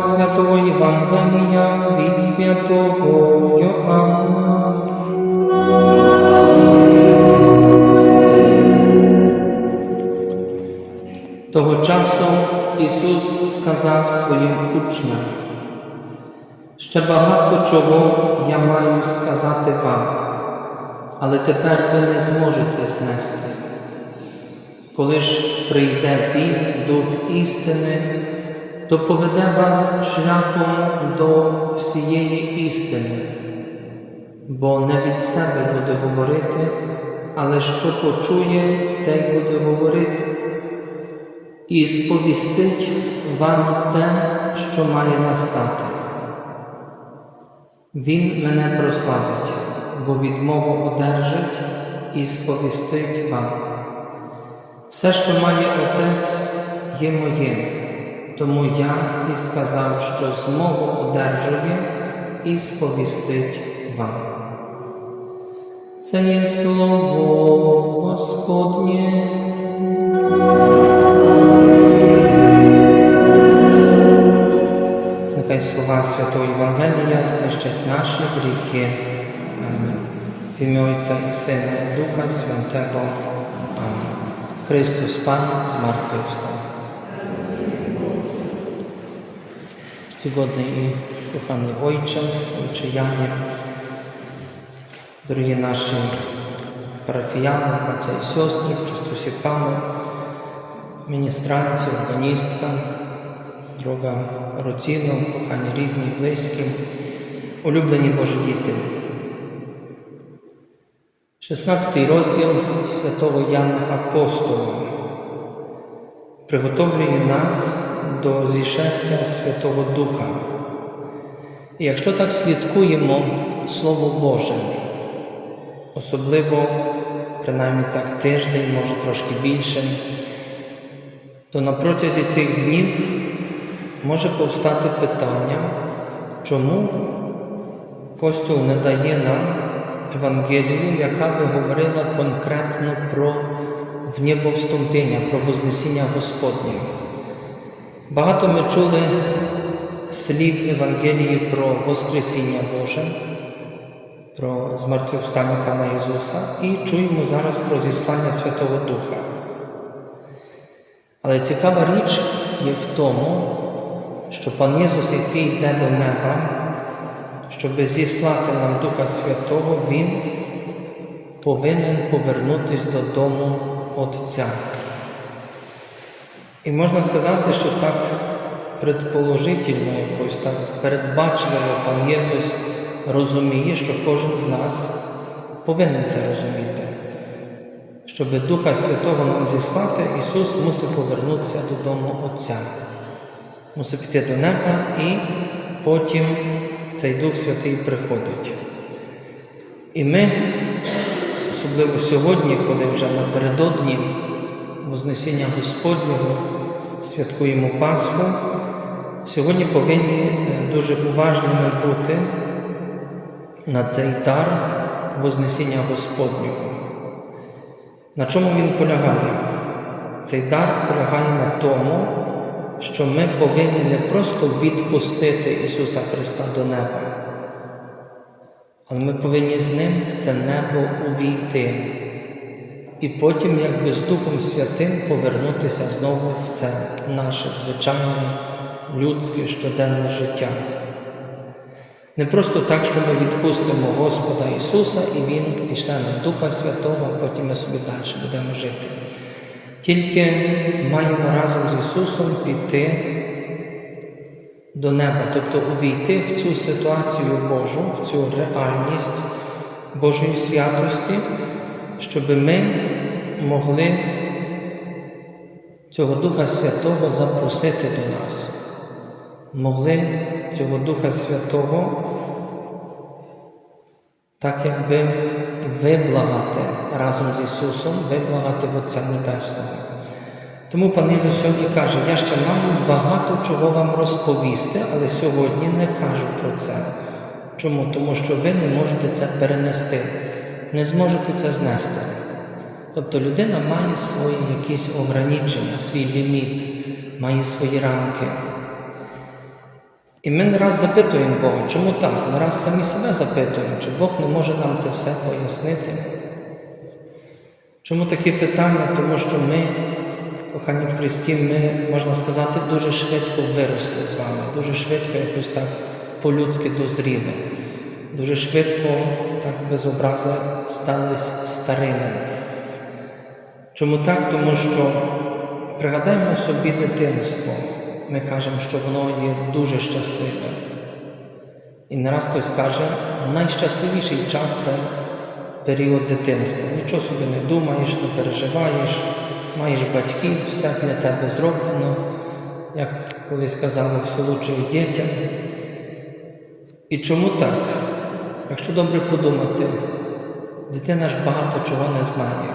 Слова Святого Євангелія від Святого Йоанна. Того часу Ісус сказав своїм учням, ще багато чого я маю сказати вам, але тепер ви не зможете знести. Коли ж прийде Він, Дух істини, то поведе вас шляхом до всієї істини, бо не від себе буде говорити, але що почує, те й буде говорити і сповістить вам те, що має настати. Він мене прославить, бо від мого одержить і сповістить вам. Все, що має Отець, є моїм, тому я і сказав, що з мого одержує і сповістить вам. Це є слово Господнє. Нехай слова Святого Євангелія знищать наші гріхи. Амінь. В ім'я Отця і Сина і Духа Святого. Амінь. Христос Пан з мертвих встав. Сьогодні і коханий Ойче, Ойче Яні, дорогі наші парафіяни, браття і сестри, Христусі Пану, міністранці, органістка, друга родина, кохані рідні, близькі, улюблені Божі діти. 16 розділ святого Яна Апостола приготовлює нас до зішестя Святого Духа. І якщо так слідкуємо Слово Боже, особливо, принаймні так тиждень, може трошки більше, то на протязі цих днів може повстати питання, чому Костюл не дає нам Евангелію, яка би говорила конкретно про внебовступіння, про Вознесіння Господнє. Багато ми чули слів Евангелії про Воскресіння Боже, про змертвівстання Пана Ісуса і чуємо зараз про зіслання Святого Духа. Але цікава річ є в тому, що Пан Ісус, який йде до неба, щоб зіслати нам Духа Святого, Він повинен повернутися додому Отця. І можна сказати, що так предположительно, якось так передбачливо пан Єсус розуміє, що кожен з нас повинен це розуміти. Щоб Духа Святого нам зіслати, Ісус мусив повернутися додому Отця, мусив піти до неба і потім цей Дух Святий приходить. І ми, особливо сьогодні, коли вже напередодні Вознесіння Господнього святкуємо Пасху, сьогодні повинні е, дуже уважними бути на цей дар Вознесіння Господнього. На чому він полягає? Цей дар полягає на тому, що ми повинні не просто відпустити Ісуса Христа до неба, але ми повинні з Ним в це небо увійти і потім, якби з Духом Святим, повернутися знову в це наше звичайне людське щоденне життя. Не просто так, що ми відпустимо Господа Ісуса і Він пішле нам Духа Святого, а потім ми собі далі будемо жити. Тільки маємо разом з Ісусом піти до неба, тобто увійти в цю ситуацію Божу, в цю реальність Божої святості, щоб ми могли цього Духа Святого запросити до нас, могли цього Духа Святого так якби виблагати разом з Ісусом, виблагати в Отця Небесного. Тому пан Ісус сьогодні каже, я ще маю багато чого вам розповісти, але сьогодні не кажу про це. Чому? Тому що ви не можете це перенести, не зможете це знести. Тобто людина має свої якісь ограничення, свій ліміт, має свої рамки. І ми не раз запитуємо Бога, чому так? Не раз самі себе запитуємо, чи Бог не може нам це все пояснити. Чому такі питання? Тому що ми, кохані в Христі, ми, можна сказати, дуже швидко виросли з вами, дуже швидко якось так по-людськи дозріли, дуже швидко, так без образи, стали старими. Чому так? Тому що пригадаймо собі дитинство. Ми кажемо, що воно є дуже щасливе. І не раз хтось каже, найщасливіший час це період дитинства. Нічого собі не думаєш, не переживаєш, маєш батьків, все для тебе зроблено, як колись казали, все лучше дітям. І чому так? Якщо добре подумати, дитина ж багато чого не знає,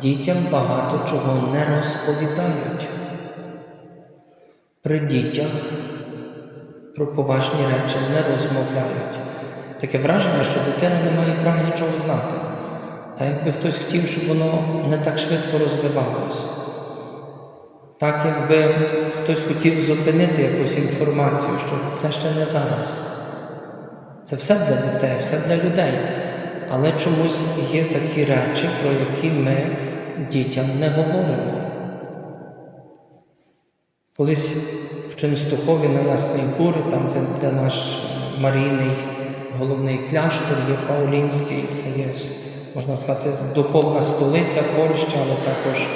дітям багато чого не розповідають. При дітях про поважні речі не розмовляють. Таке враження, що дитина не має права нічого знати. Та якби хтось хотів, щоб воно не так швидко розвивалось. Так, якби хтось хотів зупинити якусь інформацію, що це ще не зараз. Це все для дітей, все для людей. Але чомусь є такі речі, про які ми дітям не говоримо. Колись в Ченстухові на Ясний Кури, там це де наш Марійний головний кляштор є Паулінський, це є, можна сказати, духовна столиця Польщі, але також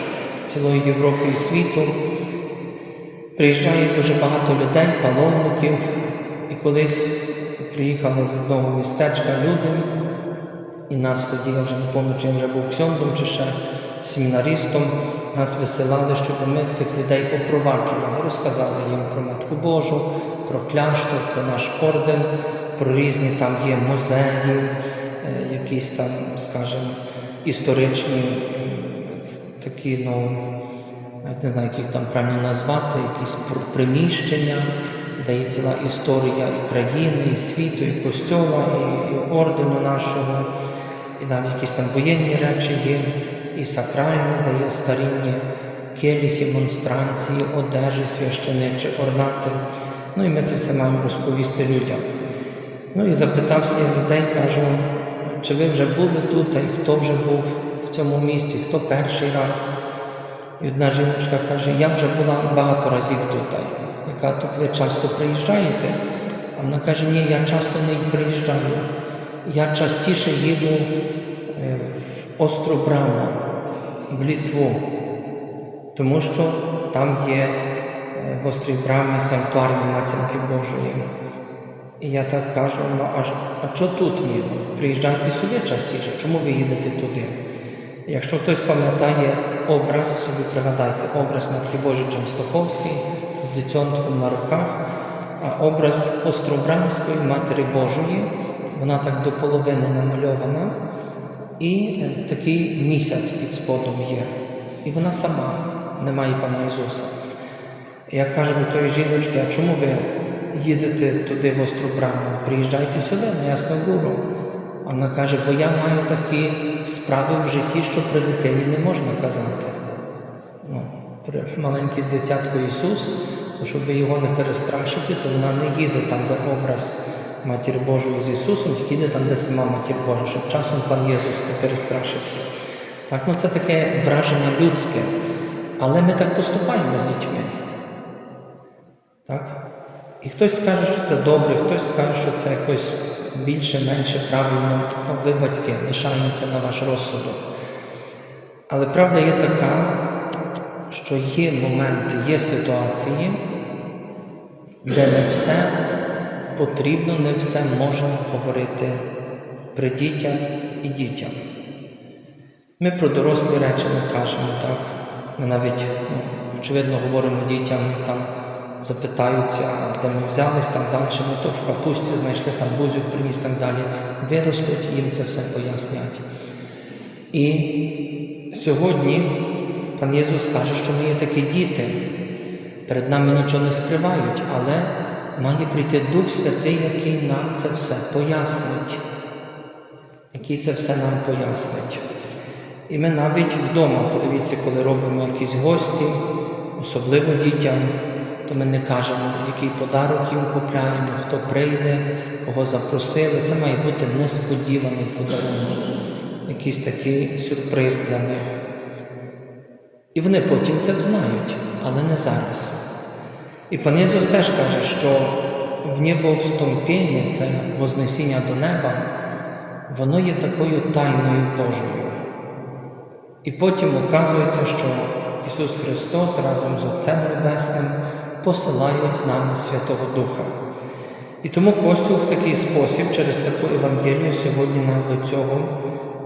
цілої Європи і світу. Приїжджає дуже багато людей, паломників, і колись приїхали з одного містечка люди, і нас тоді, я вже не пам'ятаю, чи я вже був ксьондом, чи ще семінаристом, нас висилали, щоб ми цих людей попроваджували, розказали їм про Матку Божу, про кляштор, про наш орден, про різні там є музеї, якісь там, скажімо, історичні такі, ну, навіть не знаю, як їх там правильно назвати, якісь приміщення, де є ціла історія і країни, і світу, і костьола, і, і ордену нашого, і навіть якісь там воєнні речі є, і сакральні, де є старінні келіхи, монстранції, одежі, священичі, орнати. Ну і ми це все маємо розповісти людям. Ну і запитався людей, кажу, чи ви вже були тут, і хто вже був в цьому місці, хто перший раз. І одна жіночка каже, я вже була багато разів тут. Яка тут ви часто приїжджаєте? А вона каже, ні, я часто не приїжджаю. Я частіше їду е, в Остробраму, в Літву, тому що там є е, в Острій Брамі санктуар Матінки Божої. І я так кажу, ну а, а що тут ні? Приїжджайте сюди частіше, чому ви їдете туди? Якщо хтось пам'ятає образ, собі пригадайте, образ Матки Божої Częstochowської з дитятком на руках, а образ Остробрамської Матері Божої, вона так до половини намальована, і е, такий місяць під сподом є. І вона сама, немає Пана Ісуса. Я кажу до тої жіночки, а чому ви їдете туди в Остробраму? Приїжджайте сюди, на Ясну Вона каже, бо я маю такі справи в житті, що при дитині не можна казати. Ну, маленьке дитятко Ісус, щоб його не перестрашити, то вона не їде там, де образ Матір Божої з Ісусом, тільки їде там, де сама Матір Божа, щоб часом пан Єсус не перестрашився. Так, ну це таке враження людське. Але ми так поступаємо з дітьми. Так? І хтось скаже, що це добре, хтось скаже, що це якось більше-менше правильно. Ну, ви батьки, на ваш розсудок. Але правда є така, що є моменти, є ситуації, де не все потрібно, не все можна говорити при дітях і дітям. Ми про дорослі речі не кажемо, так? Ми навіть, ну, очевидно, говоримо дітям, там запитаються, де ми взялись, там далі, ну то в капусті знайшли, там бузю приніс, так далі. Виростуть, їм це все пояснять. І сьогодні пан Єсус каже, що ми є такі діти, перед нами нічого не скривають, але має прийти Дух Святий, який нам це все пояснить. Який це все нам пояснить. І ми навіть вдома, подивіться, коли робимо якісь гості, особливо дітям, то ми не кажемо, який подарок їм купляємо, хто прийде, кого запросили. Це має бути несподіваний подарунок, якийсь такий сюрприз для них. І вони потім це взнають, але не зараз. І пан Єсус теж каже, що в небо вступіння, це вознесіння до неба, воно є такою тайною Божою. І потім оказується, що Ісус Христос разом з Отцем Небесним посилають нам Святого Духа. І тому постіл в такий спосіб, через таку Евангелію, сьогодні нас до цього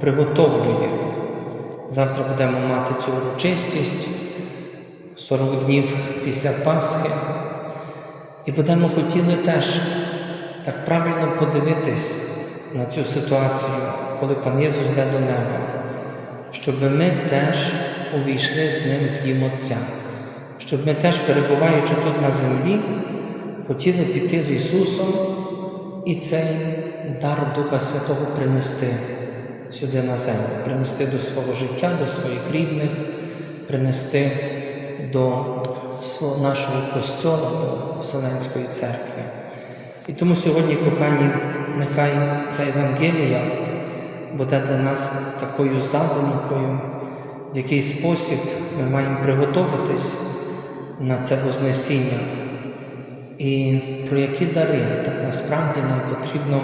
приготовлює. Завтра будемо мати цю урочистість 40 днів після Пасхи. І будемо хотіли теж так правильно подивитись на цю ситуацію, коли пан Єсус йде до неба, щоб ми теж увійшли з ним в дім Отця, щоб ми теж, перебуваючи тут на землі, хотіли піти з Ісусом і цей дар Духа Святого принести сюди на землю, принести до свого життя, до своїх рідних, принести до нашого костьола, до Вселенської церкви. І тому сьогодні, кохані, нехай ця Євангелія буде для нас такою задумкою, в який спосіб ми маємо приготуватись на це Вознесіння. І про які дари так насправді нам потрібно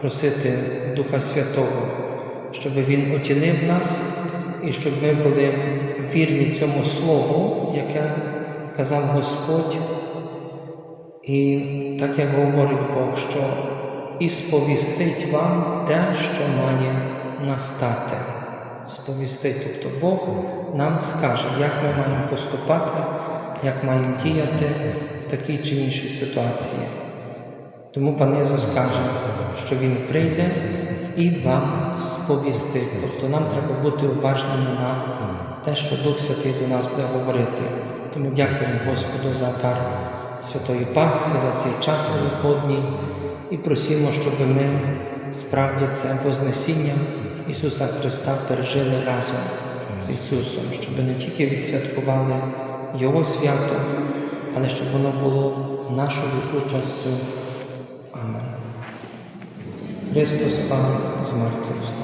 просити Духа Святого, щоб Він отінив нас і щоб ми були вірні цьому Слову, яке казав Господь. І так як говорить Бог, що і сповістить вам те, що має настати. Сповістить, тобто Бог нам скаже, як ми маємо поступати, як маємо діяти в такій чи іншій ситуації. Тому пан Ісус каже, що Він прийде і вам сповістить. Тобто нам треба бути уважними на те, що Дух Святий до нас буде говорити. Тому дякуємо Господу за дар Святої Пасхи, за цей час Великодній і просимо, щоб ми справді це Вознесіння Ісуса Христа пережили разом з Ісусом, щоб не тільки відсвяткували Його свято, але щоб воно було нашою участю. Амен. Христос Пан з мертвих.